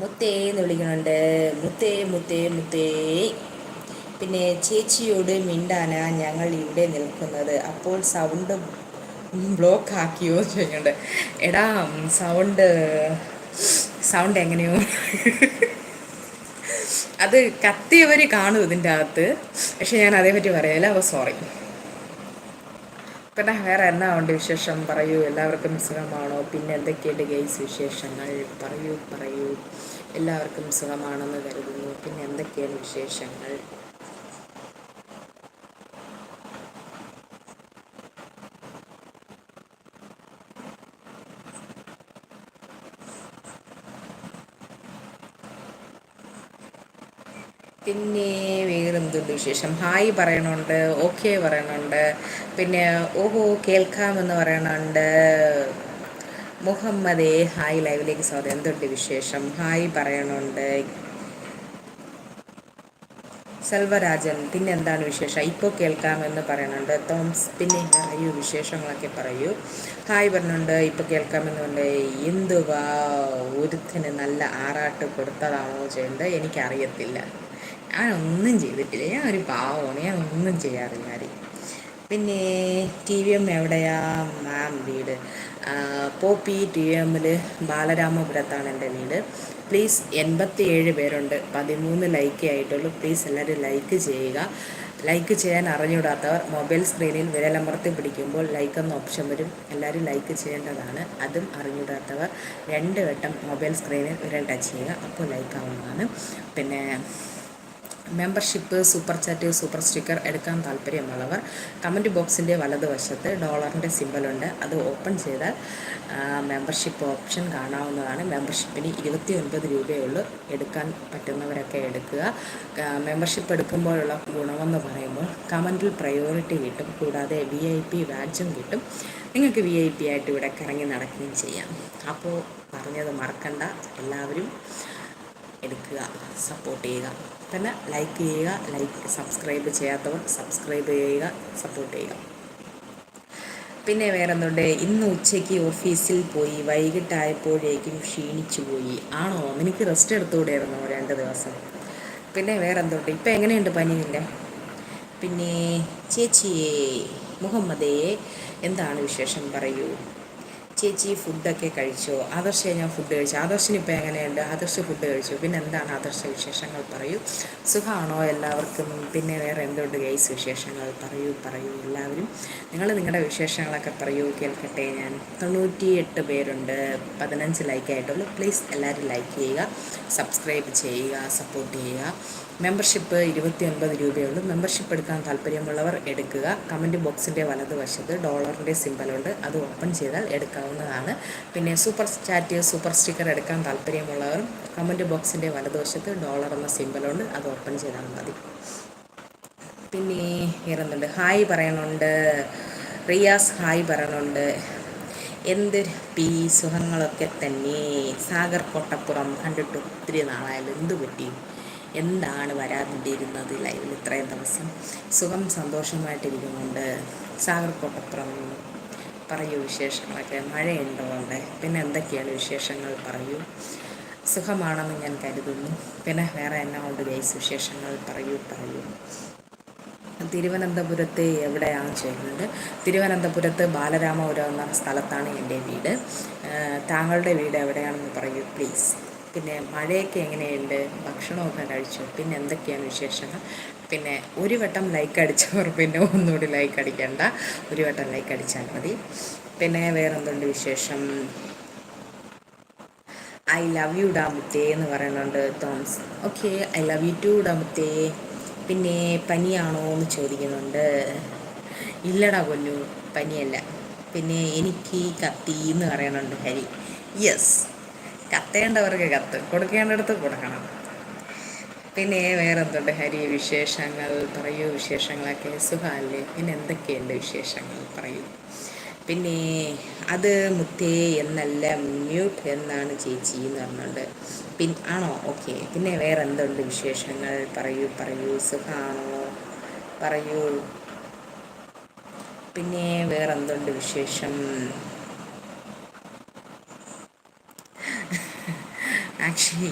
മുത്തേ എന്ന് വിളിക്കുന്നുണ്ട് മുത്തേ മുത്തേ മുത്തേ. പിന്നെ ചേച്ചിയോട് മിണ്ടാനാ ഞങ്ങൾ ഇവിടെ നിൽക്കുന്നത്. അപ്പോൾ സൗണ്ട് ബ്ലോക്ക് ആക്കിയോ ചോദിക്കുന്നുണ്ട് എടാ സൗണ്ട് സൗണ്ട് എങ്ങനെയോ. അത് കത്തിയവർ കാണും ഇതിന്റെ അകത്ത്. പക്ഷെ ഞാൻ അതേപറ്റി പറയാല അപ്പോൾ സോറി പിന്നെ വേറെ എന്നാ ഉണ്ട് വിശേഷം? പറയൂ. എല്ലാവർക്കും സുഖമാണോ? പിന്നെ എന്തൊക്കെയുണ്ട് ഗെയ്സ് വിശേഷങ്ങൾ? പറയൂ പറയൂ. എല്ലാവർക്കും സുഖമാണെന്ന് കരുതുന്നു. പിന്നെ എന്തൊക്കെയാണ് വിശേഷങ്ങൾ? പിന്നെ വേറെ എന്തുണ്ട് വിശേഷം? ഹായ് പറയണുണ്ട് ഓക്കെ പറയണുണ്ട് പിന്നെ ഓഹോ കേൾക്കാമെന്ന് പറയണുണ്ട്. മുഹമ്മദേ ഹായ് ലൈവിലേക്ക് സ്വാഗതം. എന്തുണ്ട് വിശേഷം? ഹായ് പറയണുണ്ട്. സെൽവരാജൻ പിന്നെ എന്താണ് വിശേഷം? ഇപ്പോൾ കേൾക്കാമെന്ന് പറയണുണ്ട്. തോംസ് പിന്നെ പറയൂ വിശേഷങ്ങളൊക്കെ പറയൂ. ഹായ് പറഞ്ഞുണ്ട് ഇപ്പോൾ കേൾക്കാമെന്ന് പറഞ്ഞ് എന്തുവാ? ഒരുത്തിന് നല്ല ആറാട്ട് കൊടുത്തതാണോ ചെയ്യേണ്ടത്? എനിക്കറിയത്തില്ല. ഞാൻ ഒന്നും ചെയ്തിട്ടില്ല. ഞാൻ ഒരു പാവമാണ്. ഞാൻ ഒന്നും ചെയ്യാറില്ല പിന്നെ ടി വി എം എവിടെയാ? മാം വീട്. പോപ്പി ടി വി എമ്മിൽ ബാലരാമപുരത്താണ് എന്റെ വീട്. പ്ലീസ് എൺപത്തി ഏഴ് പേരുണ്ട്. പതിമൂന്ന് ലൈക്ക് ആയിട്ടുള്ളൂ. പ്ലീസ് എല്ലാവരും ലൈക്ക് ചെയ്യുക. ലൈക്ക് ചെയ്യാൻ അറിഞ്ഞുകൂടാത്തവർ മൊബൈൽ സ്ക്രീനിൽ വിരലമർത്തി പിടിക്കുമ്പോൾ ലൈക്ക് എന്ന ഓപ്ഷൻ വരും. എല്ലാവരും ലൈക്ക് ചെയ്യേണ്ടതാണ്. അതും അറിഞ്ഞുകൂടാത്തവർ രണ്ട് വട്ടം മൊബൈൽ സ്ക്രീനിൽ വിരൽ ടച്ച് ചെയ്യുക. അപ്പോൾ ലൈക്ക് ആവുന്നതാണ്. പിന്നെ membership super chat super sticker എടുക്കാൻ താല്പര്യമുള്ളവർ കമന്റ് ബോക്സിന്റെ വലതുവശത്ത് ഡോളറിന്റെ സിമ്പലുണ്ട് അത് ഓപ്പൺ ചെയ്താൽ മെമ്പർഷിപ്പ് ഓപ്ഷൻ കാണാവുന്നതാണ്. മെമ്പർഷിപ്പിന് ഇരുപത്തി ഒൻപത് രൂപയുള്ളൂ എടുക്കാൻ പറ്റുന്നവരൊക്കെ എടുക്കുക. മെമ്പർഷിപ്പ് എടുക്കുമ്പോഴുള്ള ഗുണമെന്ന് പറയുമ്പോൾ കമന്റിൽ പ്രയോറിറ്റി കിട്ടും. കൂടാതെ വി ഐ പി വാജും കിട്ടും. നിങ്ങൾക്ക് വി ഐ പി ആയിട്ട് ഇവിടെ കറങ്ങി നടക്കുകയും ചെയ്യാം. അപ്പോൾ പറഞ്ഞത് മറക്കണ്ട. എല്ലാവരും എടുക്കുക സപ്പോർട്ട് ചെയ്യുക. പിന്നെ ലൈക്ക് ചെയ്യുക ലൈക്ക് സബ്സ്ക്രൈബ് ചെയ്യാത്തവർ സബ്സ്ക്രൈബ് ചെയ്യുക സപ്പോർട്ട് ചെയ്യുക. പിന്നെ വേറെ എന്തുണ്ട് ഇന്ന് ഉച്ചയ്ക്ക് ഓഫീസിൽ പോയി വൈകിട്ടായപ്പോഴേക്കും ക്ഷീണിച്ചു പോയി. ആണോ? നിനക്ക് റെസ്റ്റ് എടുത്തുകൂടെയായിരുന്നു രണ്ട് ദിവസം? പിന്നെ വേറെ എന്തുണ്ട് ഇപ്പം എങ്ങനെയുണ്ട് പനി നിന്റെ പിന്നെ ചേച്ചിയെ മുഹമ്മദേ എന്താണ് വിശേഷം? പറയൂ. ചേച്ചി ഫുഡൊക്കെ കഴിച്ചോ? ആദർശ ഞാൻ ഫുഡ് കഴിച്ചു. ആദർശിന് ഇപ്പോൾ എങ്ങനെയുണ്ട്? ആദർശ് ഫുഡ് കഴിച്ചു? പിന്നെ എന്താണ് ആദർശ വിശേഷങ്ങൾ? പറയൂ. സുഖമാണോ എല്ലാവർക്കും? പിന്നെ വേറെ എന്തുകൊണ്ട് ഗൈസ് വിശേഷങ്ങൾ? പറയൂ പറയൂ എല്ലാവരും. നിങ്ങൾ നിങ്ങളുടെ വിശേഷങ്ങളൊക്കെ പറയൂ. കേൾക്കട്ടെ ഞാൻ. തൊണ്ണൂറ്റി എട്ട് പേരുണ്ട്. പതിനഞ്ച് ലൈക്ക് ആയിട്ടുള്ളൂ. പ്ലീസ് എല്ലാവരും ലൈക്ക് ചെയ്യുക. സബ്സ്ക്രൈബ് ചെയ്യുക. സപ്പോർട്ട് ചെയ്യുക. മെമ്പർഷിപ്പ് ഇരുപത്തി ഒൻപത് രൂപയുള്ളൂ. മെമ്പർഷിപ്പ് എടുക്കാൻ താല്പര്യമുള്ളവർ എടുക്കുക. കമന്റ് ബോക്സിന്റെ വലതുവശത്ത് ഡോളറിന്റെ സിമ്പലുണ്ട് അത് ഓപ്പൺ ചെയ്താൽ എടുക്കാവുന്നതാണ്. പിന്നെ സൂപ്പർ ചാറ്റ് സൂപ്പർ സ്റ്റിക്കർ എടുക്കാൻ താല്പര്യമുള്ളവർ കമന്റ് ബോക്സിന്റെ വലതുവശത്ത് ഡോളർ എന്ന സിമ്പലുണ്ട് അത് ഓപ്പൺ ചെയ്താൽ മതി. പിന്നെ ഇറന്നുണ്ട് ഹായ് പറയണുണ്ട്. റിയാസ് ഹായ് പറയണുണ്ട്. എന്ത്? പി സുഖങ്ങളൊക്കെ തന്നെ. സാഗർ കോട്ടപ്പുറം കണ്ടിട്ട് ഒത്തിരി നാളായാലും എന്ത് പറ്റി? എന്താണ് വരാതിരുന്നത് ലൈവിൽ ഇത്രയും ദിവസം? സുഖം സന്തോഷമായിട്ടിരിക്കുന്നുണ്ട്. സാഗർ പറയൂ വിശേഷങ്ങളൊക്കെ. മഴയുണ്ടോ അവിടെ? പിന്നെ എന്തൊക്കെയാണ് വിശേഷങ്ങൾ? പറയൂ. സുഖമാണെന്ന് ഞാൻ കരുതുന്നു. പിന്നെ വേറെ എന്നാ ഉണ്ട് ഗൈസ് വിശേഷങ്ങൾ? പറയൂ പറയൂ. തിരുവനന്തപുരത്ത് എവിടെയാണ് ചെയ്യുന്നത് തിരുവനന്തപുരത്ത് ബാലരാമപുരം എന്ന സ്ഥലത്താണ് എന്റെ വീട്. താങ്കളുടെ വീട് എവിടെയാണെന്ന് പറയൂ പ്ലീസ്. പിന്നെ മഴയൊക്കെ എങ്ങനെയുണ്ട്? ഭക്ഷണമൊക്കെ കഴിച്ചു? പിന്നെ എന്തൊക്കെയാണ് വിശേഷങ്ങൾ? പിന്നെ ഒരു വട്ടം ലൈക്ക് അടിച്ചവർ പിന്നെ ഒന്നുകൂടി ലൈക്ക് അടിക്കണ്ട. ഒരു വട്ടം ലൈക്ക് അടിച്ചാൽ മതി. പിന്നെ വേറെന്തുണ്ട് വിശേഷം? ഐ ലവ് യു ഡാമുത്തേ എന്ന് പറയുന്നുണ്ട് Thoms. Okay I love you too ഡാമുത്തേ. പിന്നെ പനിയാണോ എന്ന് ചോദിക്കുന്നുണ്ട്. ഇല്ലടാ കൊല്ലു പനിയല്ല. പിന്നെ എനിക്ക് കത്തി എന്ന് പറയുന്നുണ്ട് ഹരി. യെസ് കത്തേണ്ടവർക്ക് കത്ത് കൊടുക്കേണ്ടടുത്ത് കൊടുക്കണം. പിന്നെ വേറെ എന്തുണ്ട് ഹരി വിശേഷങ്ങൾ പറയൂ. വിശേഷങ്ങളൊക്കെ സുഖമല്ലേ? പിന്നെ എന്തൊക്കെയുണ്ട് വിശേഷങ്ങൾ പറയൂ. പിന്നെ അത് മുത്തേ എന്നല്ല മ്യൂട്ട് എന്നാണ് ചേച്ചി എന്ന് പറഞ്ഞുകൊണ്ട് പിൻ ആണോ? ഓക്കെ. പിന്നെ വേറെ എന്തുണ്ട് വിശേഷങ്ങൾ? പറയൂ പറയൂ. സുഖമാണോ? പറയൂ. പിന്നെ വേറെ എന്തുണ്ട് വിശേഷം? Actually